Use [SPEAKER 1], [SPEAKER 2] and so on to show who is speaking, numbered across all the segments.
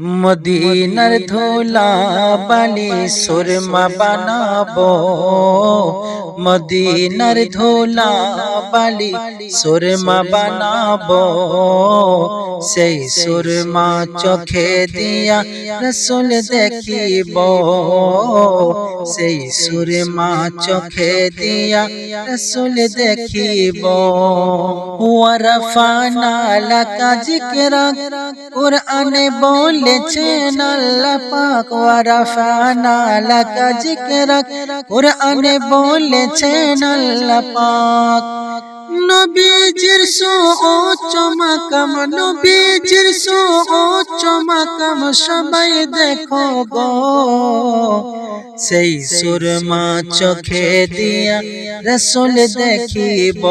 [SPEAKER 1] মদিনার ধোলা বালি সুরমা বানাবো। মদিনার ধোলা বালি সুরমা বানাবো। সেই সুরমা চোখে দিয়া রসুল দেখিব। সেই সুরমা চোখে দিয়া রসুল দেখিব। ওয়ারফানা লাকা জিকরা কোরআনে বলেছেন আল্লাহ পাক। ওয়ারফানা লাকা জিকরা কোরআনে বলেছেন আল্লাহ পাক। নবীজির সুউচ্চ মাকাম নবীজির সুউচ্চ মাকাম সবাই দেখো গো। সেই সুরমা চোখে দিয়া রসুল দেখিব।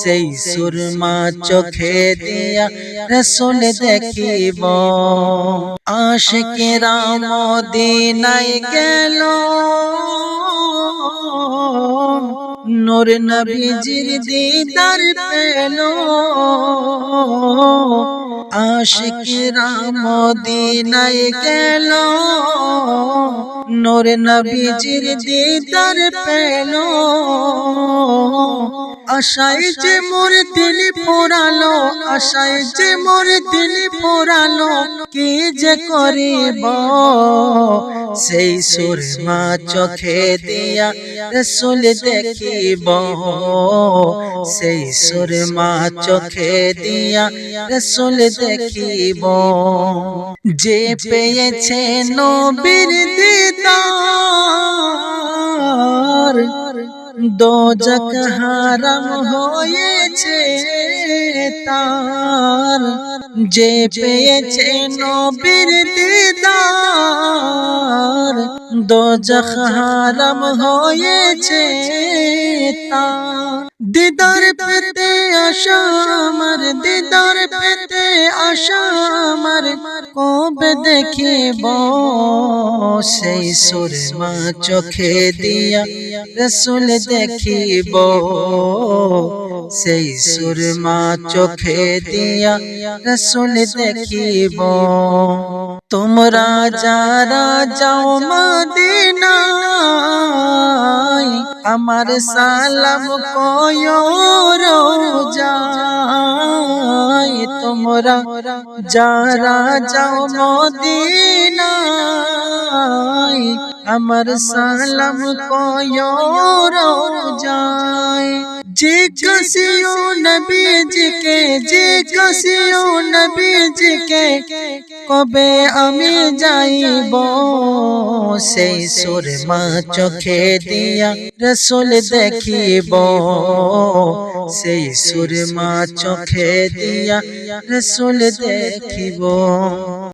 [SPEAKER 1] সেই সুরমা চোখে দিয়া রসুল দেখিব। আশিকেরা মদিনায় গেল। নূর নবীজির দিদার পেল। আশিকরা মদিনায় গেল। নূর নবীজির দিদার পেল। আশায় যে মোর দিল পোড়ালো আশায় যে মোর দিল পোড়ালো কি যে করিব? সেই সুরমা চোখে দিয়া রসুল দেখিব। সেই সুরমা চোখে দিয়া রসুল দেখিব যে পেয়েছে নবীর দিদার। দোজক হারাম হয়েছে তার। যে পেয়েছে নবীর দিদার দোজখ হারাম হয়েছে তার। দিদার পেতে আশা, আমার দিদার পেতে আশা, আমার কবে দেখিব সেই সুরমা চোখে দিয়া, রসুল দেখিব। সেই সুরমা চোখে দিয়া রসুল দেখিব। তোমরা যারা যাও মদিনায়, আমার সালাম কয়র যায় তোমরা যারা যাও মদিনায়, আমার সালাম কয়র যায় যে কসিও নবীজিকে যে কসিও নবীজিকে কবে আমি যাইব? সেই সুরমা চোখে দিয়া রসুল দেখিব। সেই সুরমা চোখে দিয়া রসুল দেখিব।